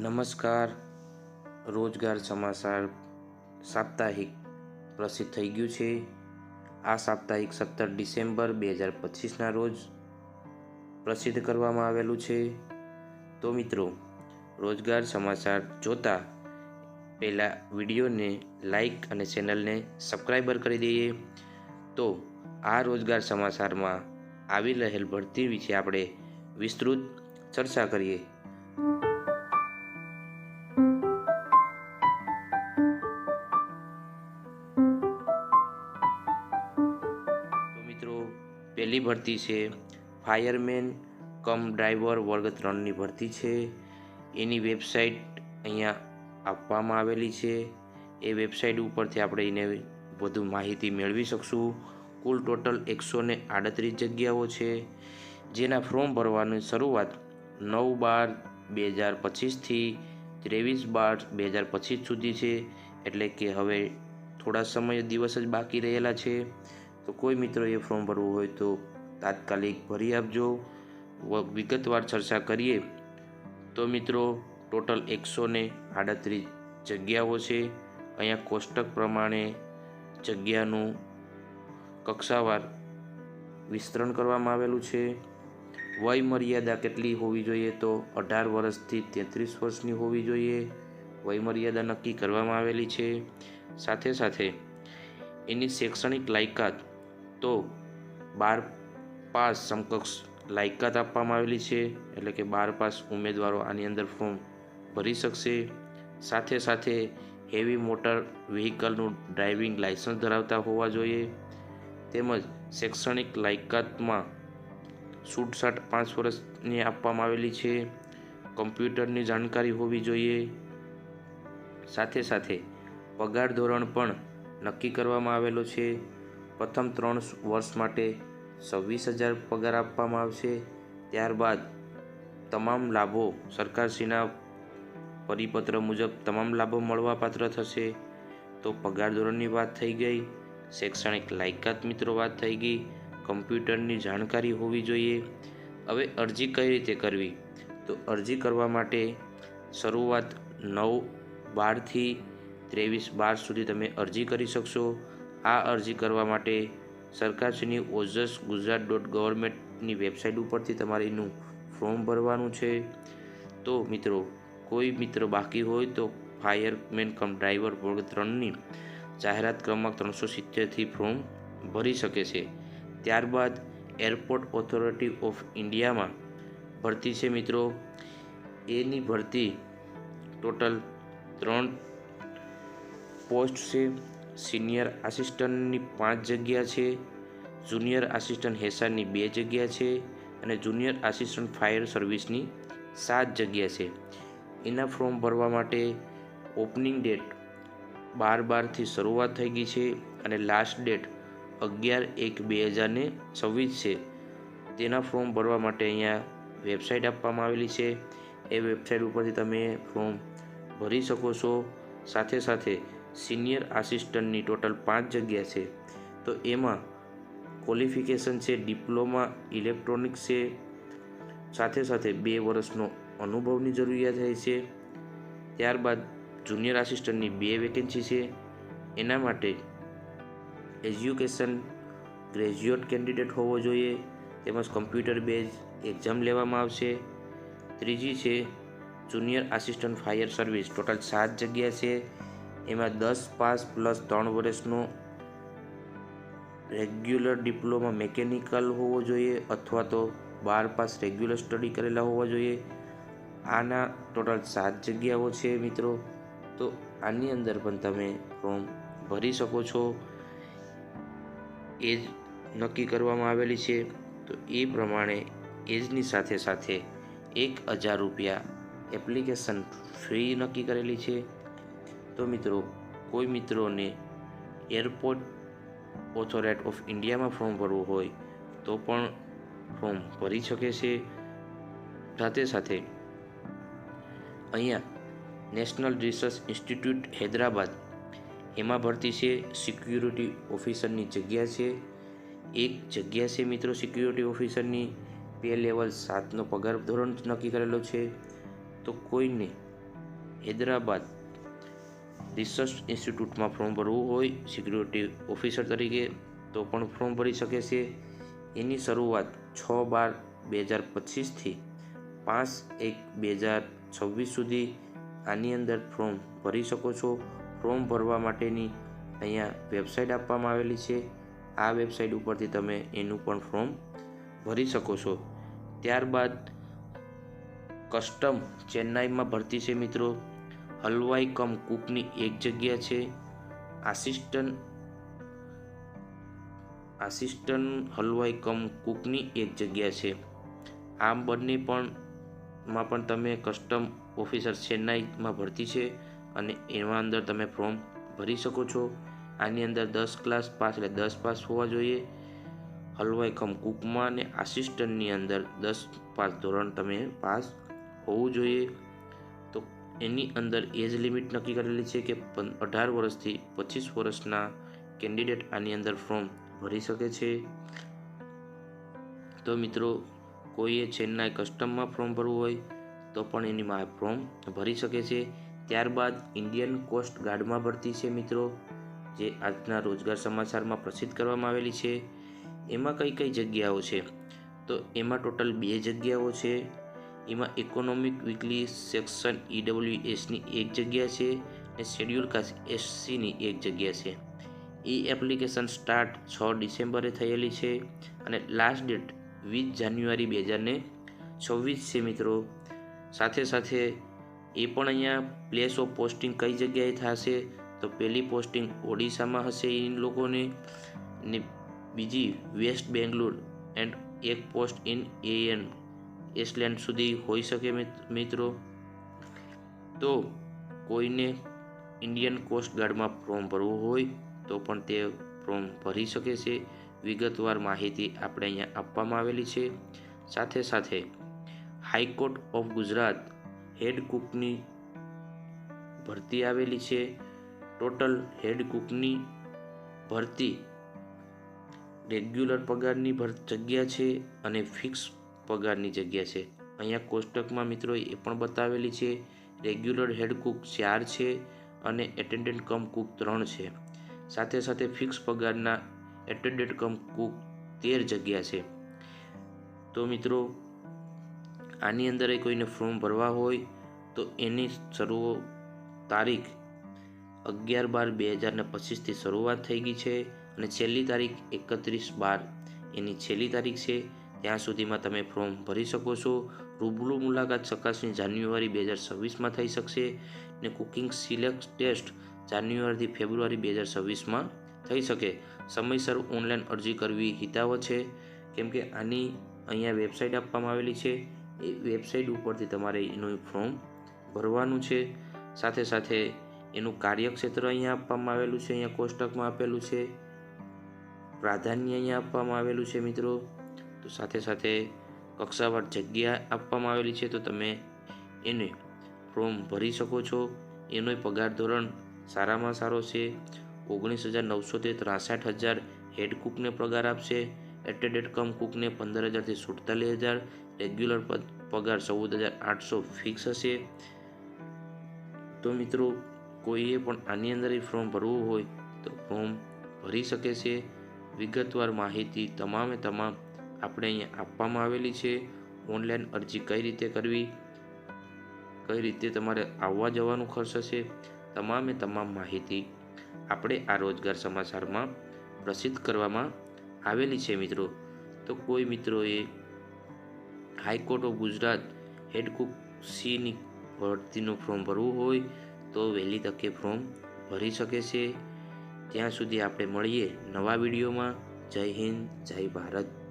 નમસ્કાર. રોજગાર સમાચાર સાપ્તાહિક પ્રસિદ્ધ થઈ ગયું છે. આ સાપ્તાહિક સત્તર ડિસેમ્બર બે હજાર પચીસના રોજ પ્રસિદ્ધ કરવામાં આવેલું છે. તો મિત્રો, રોજગાર સમાચાર જોતા પહેલાં વિડીયોને લાઈક અને ચેનલને સબસ્ક્રાઈબર કરી દઈએ. તો આ રોજગાર સમાચારમાં આવી રહેલ ભરતી વિશે આપણે વિસ્તૃત ચર્ચા કરીએ. પહેલી ભરતી છે. ફાયરમેન કમ ડ્રાઈવર વર્ગ ત્રણની ભરતી છે. એની વેબસાઇટ અહીંયા આપવામાં આવેલી છે. એ વેબસાઇટ ઉપરથી આપણે એને વધુ માહિતી મેળવી શકશું. કુલ ટોટલ એકસો ને આડત્રીસ જગ્યાઓ છે. જેના ફોર્મ ભરવાની શરૂઆત નવ બાર બે હજાર પચીસથી ત્રેવીસ બાર બે હજાર પચીસ સુધી છે. એટલે કે હવે થોડા સમય દિવસ જ બાકી રહેલા છે. તો કોઈ મિત્રોએ ફોર્મ ભરવું હોય તો તાત્કાલિક ભરી આપજો. વિગતવાર ચર્ચા કરીએ. તો મિત્રો, ટોટલ એકસો ને આડત્રીસ જગ્યાઓ છે. અહીંયા કોષ્ટક પ્રમાણે જગ્યાનું કક્ષાવાર વિસ્તરણ કરવામાં આવેલું છે. વય મર્યાદા કેટલી હોવી જોઈએ તો અઢાર વર્ષથી તેત્રીસ વર્ષની હોવી જોઈએ. વય મર્યાદા નક્કી કરવામાં આવેલી છે. સાથે સાથે એની શૈક્ષણિક લાયકાત તો બાર પાસ સમકક્ષ લાયકાત આપવામાં આવેલી છે. એટલે કે બાર પાસ ઉમેદવારો આની અંદર ફોર્મ ભરી શકશે. સાથે સાથે હેવી મોટર વ્હીકલનું ડ્રાઇવિંગ લાયસન્સ ધરાવતા હોવા જોઈએ. તેમજ શૈક્ષણિક લાયકાતમાં છૂટછાટ પાંચ વર્ષની આપવામાં આવેલી છે. કમ્પ્યુટરની જાણકારી હોવી જોઈએ. સાથે સાથે પગાર ધોરણ પણ નક્કી કરવામાં આવેલો છે. પ્રથમ ત્રણ વર્ષ માટે છવ્વીસ હજાર પગાર આપવામાં આવશે. ત્યારબાદ તમામ લાભો સરકારશ્રીના પરિપત્ર મુજબ તમામ લાભો મળવાપાત્ર થશે. તો પગાર ધોરણની વાત થઈ ગઈ. શૈક્ષણિક લાયકાત મિત્રો વાત થઈ ગઈ. કમ્પ્યુટરની જાણકારી હોવી જોઈએ. હવે અરજી કઈ રીતે કરવી? તો અરજી કરવા માટે શરૂઆત નવ બારથી ત્રેવીસ બાર સુધી તમે અરજી કરી શકશો. આ અરજી કરવા માટે સરકારશ્રીની ઓજસ ગુજરાત ડોટ ગવર્મેન્ટની વેબસાઇટ ઉપરથી તમારે એનું ફોર્મ ભરવાનું છે. તો મિત્રો, કોઈ મિત્ર બાકી હોય તો ફાયરમેન કમ ડ્રાઈવર વર્ગ ત્રણની જાહેરાત ક્રમાંક ત્રણસો સિત્તેરથી ફોર્મ ભરી શકે છે. ત્યારબાદ એરપોર્ટ ઓથોરિટી ઓફ ઇન્ડિયામાં ભરતી છે મિત્રો. એની ભરતી ટોટલ ત્રણ પોસ્ટ છે. સિનિયર આસિસ્ટન્ટની પાંચ જગ્યા છે, જુનિયર આસિસ્ટન્ટ હેસારની બે જગ્યા છે અને જુનિયર આસિસ્ટન્ટ ફાયર સર્વિસની સાત જગ્યા છે. એના ફોર્મ ભરવા માટે ઓપનિંગ ડેટ બાર બારથી શરૂઆત થઈ ગઈ છે અને લાસ્ટ ડેટ અગિયાર એક બે હજારને છવ્વીસ છે. તેના ફોર્મ ભરવા માટે અહીંયા વેબસાઇટ આપવામાં આવેલી છે. એ વેબસાઇટ ઉપરથી તમે ફોર્મ ભરી શકો છો. સાથે સાથે સિનિયર આસિસ્ટન્ટની ટોટલ પાંચ જગ્યા છે. તો એમાં ક્વોલિફિકેશન છે, ડિપ્લોમા, ઇલેક્ટ્રોનિક્સ છે, સાથે સાથે બે વર્ષનો અનુભવની જરૂરિયાત થાય છે. ત્યારબાદ જુનિયર આસિસ્ટન્ટની બે વેકેન્સી છે. એના માટે એજ્યુકેશન ગ્રેજ્યુએટ કેન્ડિડેટ હોવો જોઈએ, તેમજ કમ્પ્યુટર બેઝ એક્ઝામ લેવામાં આવશે. ત્રીજી છે, junior assistant fire service. Total સાત જગ્યા છે. એમાં દસ પાસ પ્લસ ત્રણ વર્ષનો રેગ્યુલર ડિપ્લોમા મેકેનિકલ હોવો જોઈએ અથવા તો બાર પાસ રેગ્યુલર સ્ટડી કરેલા હોવા જોઈએ. આના ટોટલ સાત જગ્યાઓ છે મિત્રો. તો આની અંદર પણ તમે ફોર્મ ભરી શકો છો. એજ નક્કી કરવામાં આવેલી છે. તો એ પ્રમાણે એજની સાથે સાથે એક હજાર રૂપિયા એપ્લિકેશન ફી નક્કી કરેલી છે. તો મિત્રો, કોઈ મિત્રોને એરપોર્ટ ઓથોરાઇટ ઓફ ઇન્ડિયામાં ફોર્મ ભરવું હોય, તો પણ ફોર્મ ભરી શકે છે. સાથે સાથે અહીંયા નેશનલ રિસર્ચ ઇન્સ્ટિટ્યૂટ હૈદરાબાદ, એમાં ભરતી છે સિક્યુરિટી ઓફિસરની જગ્યા છે. એક જગ્યા છે મિત્રો સિક્યુરિટી ઓફિસરની પે લેવલ સાતનો પગાર ધોરણ નક્કી કરેલો છે. તો કોઈને હૈદરાબાદ રિસર્ચ ઇન્સ્ટિટ્યૂટમાં ફોર્મ ભરવું હોય, સિક્યુરિટી ઓફિસર તરીકે તો પણ ફોર્મ ભરી શકે છે. એની શરૂઆત છ બાર બે હજાર પચીસથી પાંચ એક બે હજાર છવ્વીસ સુધી આની અંદર ફોર્મ ભરી શકો છો. ફોર્મ ભરવા માટેની અહીંયા વેબસાઇટ આપવામાં આવેલી છે. આ વેબસાઇટ ઉપરથી તમે એનું પણ ફોર્મ ભરી શકો છો. ત્યારબાદ કસ્ટમ ચેન્નાઈમાં ભરતી છે મિત્રો. હલવાઈ કમ કુકની એક જગ્યા છે. આસિસ્ટન્ટ આસિસ્ટન્ટ હલવાઈ કમ કુકની એક જગ્યા છે. આ બંને પણ માં પણ તમે કસ્ટમ ઓફિસર ચેન્નાઈમાં ભરતી છે અને એમાં અંદર તમે ફોર્મ ભરી શકો છો. આની અંદર દસ ક્લાસ પાસ એટલે દસ પાસ હોવા જોઈએ. હલવાઈ કમ કુકમાં અને આસિસ્ટન્ટની અંદર દસ પાસ ધોરણ તમે પાસ હોવું જોઈએ. એની અંદર એજ લિમિટ નક્કી કરેલી છે કે અઢાર વર્ષથી પચીસ વર્ષના કેન્ડિડેટ આની અંદર ફોર્મ ભરી શકે છે. તો મિત્રો, કોઈએ ચેન્નાઈ કસ્ટમમાં ફોર્મ ભરવું હોય તો પણ એની માં, ફોર્મ ભરી શકે છે. ત્યારબાદ ઇન્ડિયન કોસ્ટ ગાર્ડમાં ભરતી છે મિત્રો, જે આજના રોજગાર સમાચારમાં પ્રસિદ્ધ કરવામાં આવેલી છે. એમાં કઈ કઈ જગ્યાઓ છે? તો એમાં ટોટલ બે જગ્યાઓ છે. એમાં ઇકોનોમિક વીકલી સેક્શન ઈડબ્લ્યુ એસની એક જગ્યા છે અને શેડ્યુલ કાસ્ટ એસસીની એક જગ્યા છે. એ એપ્લિકેશન સ્ટાર્ટ છ ડિસેમ્બરે થયેલી છે અને લાસ્ટ ડેટ વીસ જાન્યુઆરી બે હજારને છવ્વીસ છે મિત્રો. સાથે સાથે એ પણ અહીંયા પ્લેસ ઓફ પોસ્ટિંગ કઈ જગ્યાએ થશે? તો પહેલી પોસ્ટિંગ ઓડિશામાં હશે એ લોકોને ને બીજી વેસ્ટ બેંગ્લોર એન્ડ એક post in A N island સુધી હોઈ શકે મિત્રો? તો કોઈને ઇન્ડિયન કોસ્ટ ગાર્ડમાં ફોર્મ ભરવું હોય તો પણ તે ફોર્મ ભરી શકે છે. વિગતવાર માહિતી આપણે અહીંયા આપવામાં આવેલી છે. સાથે સાથે high court of Gujarat head કુકની ભરતી આવેલી છે. ટોટલ હેડ કુકની ભરતી રેગ્યુલર પગારની જગ્યા છે અને ફિક્સ પગારની જગ્યા છે. અહીંયા કોષ્ટકમાં મિત્રો એ પણ બતાવેલી છે. રેગ્યુલર હેડ કુક ચાર છે અને એટેન્ડન્ટ કમ કુક ત્રણ છે. સાથે સાથે ફિક્સ પગારના એટેન્ડન્ટ કમ કુક તેર જગ્યા છે. તો મિત્રો, આની અંદર કોઈને ફોર્મ ભરવા હોય તો એની શરૂ તારીખ અગિયાર બાર બે હજાર ને પચીસથી શરૂઆત થઈ ગઈ છે અને છેલ્લી તારીખ એકત્રીસ બાર. એની છેલ્લી તારીખ છે ત્યાં સુધીમાં તમે ફોર્મ ભરી શકો છો. રૂબરૂ મુલાકાત ચકાસણી જાન્યુઆરી બે હજાર છવ્વીસમાં થઈ શકશે ને કુકિંગ સિલેક્ટ ટેસ્ટ જાન્યુઆરીથી ફેબ્રુઆરી બે હજાર છવ્વીસમાં થઈ શકે. સમયસર ઓનલાઈન અરજી કરવી હિતાવ છે. કેમ કે આની અહીંયા વેબસાઇટ આપવામાં આવેલી છે. એ વેબસાઇટ ઉપરથી તમારે એનું ફોર્મ ભરવાનું છે. સાથે સાથે એનું કાર્યક્ષેત્ર અહીંયા આપવામાં આવેલું છે. અહીંયા કોષ્ટકમાં આપેલું છે. પ્રાધાન્ય અહીંયા આપવામાં આવેલું છે મિત્રો. તો સાથે સાથે કક્ષાવાર જગ્યા આપવામાં આવેલી છે, તો તમે એને ફોર્મ ભરી શકો છો. એનો પગાર ધોરણ સારામાં સારો છે. ઓગણીસ હજાર નવસોથી ત્રાસઠ હજાર હેડ કુકને પગાર આપશે. એટેડેડ કમ કુકને પંદર હજારથી સુડતાલીસ હજાર. રેગ્યુલર પગાર ચૌદ હજાર આઠસો ફિક્સ હશે. તો મિત્રો, કોઈએ પણ આની અંદર ફોર્મ ભરવું હોય, તો ફોર્મ ભરી શકે છે. વિગતવાર માહિતી તમામે તમામ આપણે અહીંયા આપવામાં આવેલી છે. ઓનલાઈન અરજી કઈ રીતે કરવી? કઈ રીતે તમારે આવવા જવાનું ખર્ચ હશે? તમામે તમામ માહિતી આપણે આ રોજગાર સમાચારમાં પ્રસિદ્ધ કરવામાં આવેલી છે મિત્રો. તો કોઈ મિત્રોએ high court of Gujarat head cook સીની ભરતીનું ફોર્મ ભરવું હોય તો વહેલી તકે ફોર્મ ભરી શકે છે. ત્યાં સુધી આપણે મળીએ નવા વિડીયોમાં. જય હિન્દ, જય ભારત.